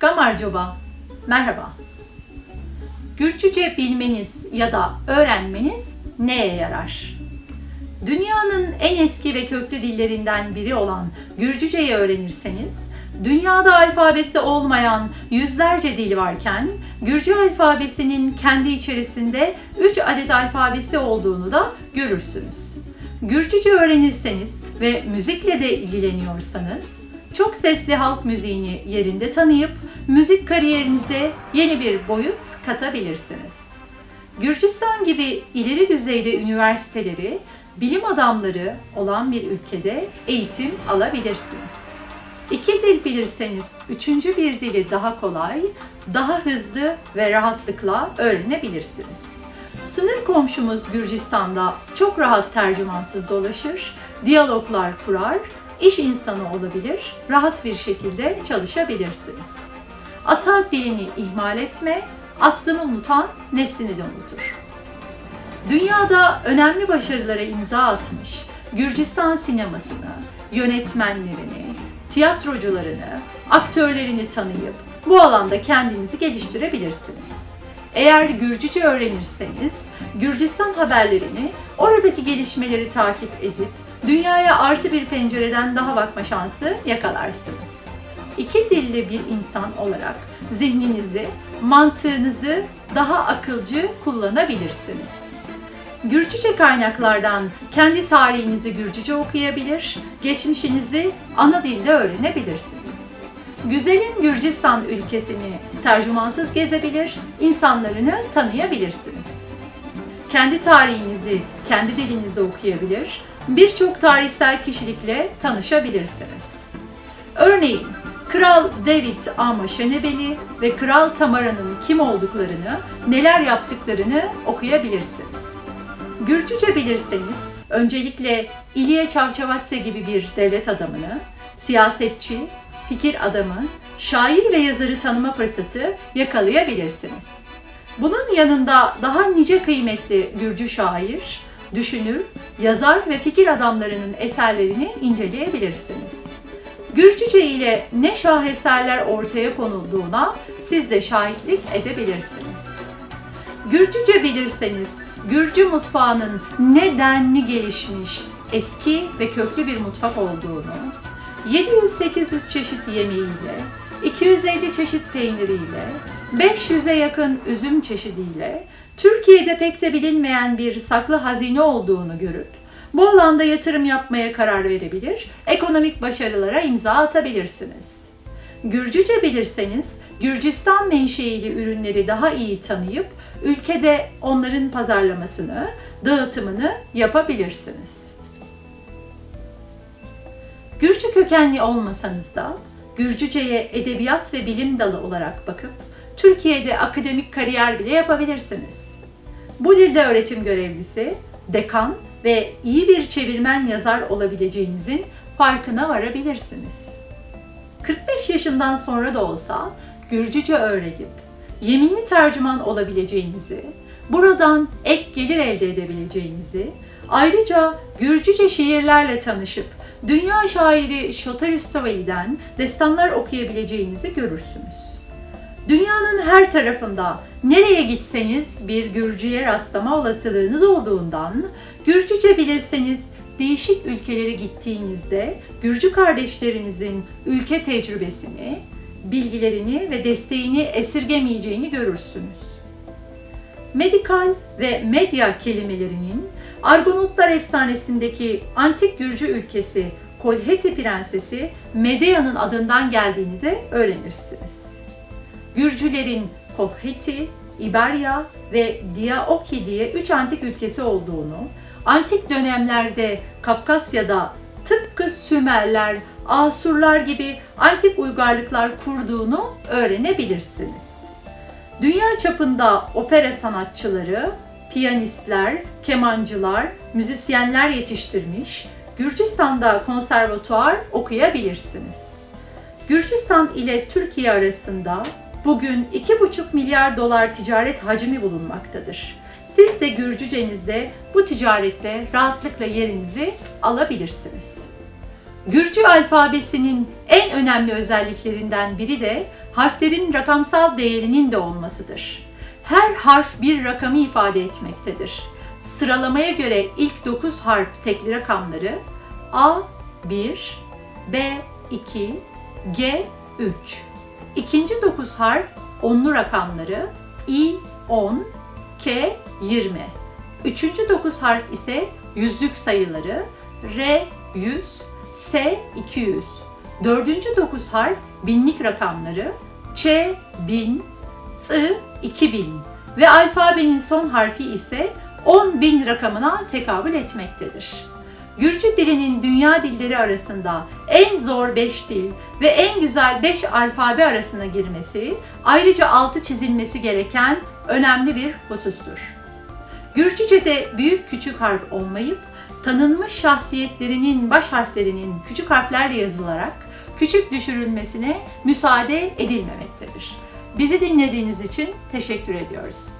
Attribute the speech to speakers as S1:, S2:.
S1: Gamarcoba, merhaba. Gürcüce bilmeniz ya da öğrenmeniz neye yarar? Dünyanın en eski ve köklü dillerinden biri olan Gürcüceyi öğrenirseniz, dünyada alfabesi olmayan yüzlerce dil varken, Gürcü alfabesinin kendi içerisinde 3 adet alfabesi olduğunu da görürsünüz. Gürcüce öğrenirseniz ve müzikle de ilgileniyorsanız, çok sesli halk müziğini yerinde tanıyıp müzik kariyerinize yeni bir boyut katabilirsiniz. Gürcistan gibi ileri düzeyde üniversiteleri, bilim adamları olan bir ülkede eğitim alabilirsiniz. İki dil bilirseniz üçüncü bir dili daha kolay, daha hızlı ve rahatlıkla öğrenebilirsiniz. Sınır komşumuz Gürcistan'da çok rahat tercümansız dolaşır, diyaloglar kurar, iş insanı olabilir, rahat bir şekilde çalışabilirsiniz. Ata dilini ihmal etme, aslını unutan neslini de unutur. Dünyada önemli başarılara imza atmış Gürcistan sinemasını, yönetmenlerini, tiyatrocularını, aktörlerini tanıyıp bu alanda kendinizi geliştirebilirsiniz. Eğer Gürcüce öğrenirseniz Gürcistan haberlerini, oradaki gelişmeleri takip edip dünyaya artı bir pencereden daha bakma şansı yakalarsınız. İki dilli bir insan olarak zihninizi, mantığınızı daha akılcı kullanabilirsiniz. Gürcüce kaynaklardan kendi tarihinizi Gürcüce okuyabilir, geçmişinizi ana dilde öğrenebilirsiniz. Güzelim Gürcistan ülkesini tercümansız gezebilir, insanlarını tanıyabilirsiniz. Kendi tarihinizi kendi dilinizde okuyabilir, birçok tarihsel kişilikle tanışabilirsiniz. Örneğin Kral David Ama Şenebeli ve Kral Tamara'nın kim olduklarını, neler yaptıklarını okuyabilirsiniz. Gürcüce bilirseniz öncelikle İliye Çavçavatse gibi bir devlet adamını, siyasetçi, fikir adamı, şair ve yazarı tanıma fırsatı yakalayabilirsiniz. Bunun yanında daha nice kıymetli Gürcü şair, düşünür, yazar ve fikir adamlarının eserlerini inceleyebilirsiniz. Gürcüce ile ne şaheserler ortaya konulduğuna siz de şahitlik edebilirsiniz. Gürcüce bilirseniz Gürcü mutfağının ne denli gelişmiş, eski ve köklü bir mutfak olduğunu, 700-800 çeşit yemeğiyle, 250 çeşit peyniriyle, 500'e yakın üzüm çeşidiyle, Türkiye'de pek de bilinmeyen bir saklı hazine olduğunu görüp, bu alanda yatırım yapmaya karar verebilir, ekonomik başarılara imza atabilirsiniz. Gürcüce bilirseniz, Gürcistan menşeili ürünleri daha iyi tanıyıp, ülkede onların pazarlamasını, dağıtımını yapabilirsiniz. Gürcü kökenli olmasanız da Gürcüceye edebiyat ve bilim dalı olarak bakıp Türkiye'de akademik kariyer bile yapabilirsiniz. Bu dilde öğretim görevlisi, dekan ve iyi bir çevirmen yazar olabileceğinizin farkına varabilirsiniz. 45 yaşından sonra da olsa Gürcüce öğrenip yeminli tercüman olabileceğinizi, buradan ek gelir elde edebileceğinizi, ayrıca Gürcüce şiirlerle tanışıp dünya şairi Şotar Üstavali'den destanlar okuyabileceğinizi görürsünüz. Dünyanın her tarafında nereye gitseniz bir Gürcüye rastlama olasılığınız olduğundan, Gürcüce bilirseniz değişik ülkelere gittiğinizde Gürcü kardeşlerinizin ülke tecrübesini, bilgilerini ve desteğini esirgemeyeceğini görürsünüz. Medikal ve medya kelimelerinin Argonotlar efsanesindeki antik Gürcü ülkesi Kolheti Prensesi Medea'nın adından geldiğini de öğrenirsiniz. Gürcülerin Kolheti, İberya ve Diaoki diye üç antik ülkesi olduğunu, antik dönemlerde Kafkasya'da tıpkı Sümerler, Asurlar gibi antik uygarlıklar kurduğunu öğrenebilirsiniz. Dünya çapında opera sanatçıları, piyanistler, kemancılar, müzisyenler yetiştirmiş, Gürcistan'da konservatuar okuyabilirsiniz. Gürcistan ile Türkiye arasında bugün 2,5 milyar dolar ticaret hacmi bulunmaktadır. Siz de Gürcücenizde bu ticarette rahatlıkla yerinizi alabilirsiniz. Gürcü alfabesinin en önemli özelliklerinden biri de harflerin rakamsal değerinin de olmasıdır. Her harf bir rakamı ifade etmektedir. Sıralamaya göre ilk 9 harf tekli rakamları A1, B2, G3. İkinci 9 harf onlu rakamları I10, K20. Üçüncü 9 harf ise yüzlük sayıları R100, S200. Dördüncü 9 harf binlik rakamları Ç1000, I2000 ve alfabenin son harfi ise 10.000 rakamına tekabül etmektedir. Gürcü dilinin dünya dilleri arasında en zor 5 dil ve en güzel 5 alfabe arasına girmesi, ayrıca altı çizilmesi gereken önemli bir husustur. Gürcüce'de büyük küçük harf olmayıp, tanınmış şahsiyetlerinin baş harflerinin küçük harflerle yazılarak küçük düşürülmesine müsaade edilmemektedir. Bizi dinlediğiniz için teşekkür ediyoruz.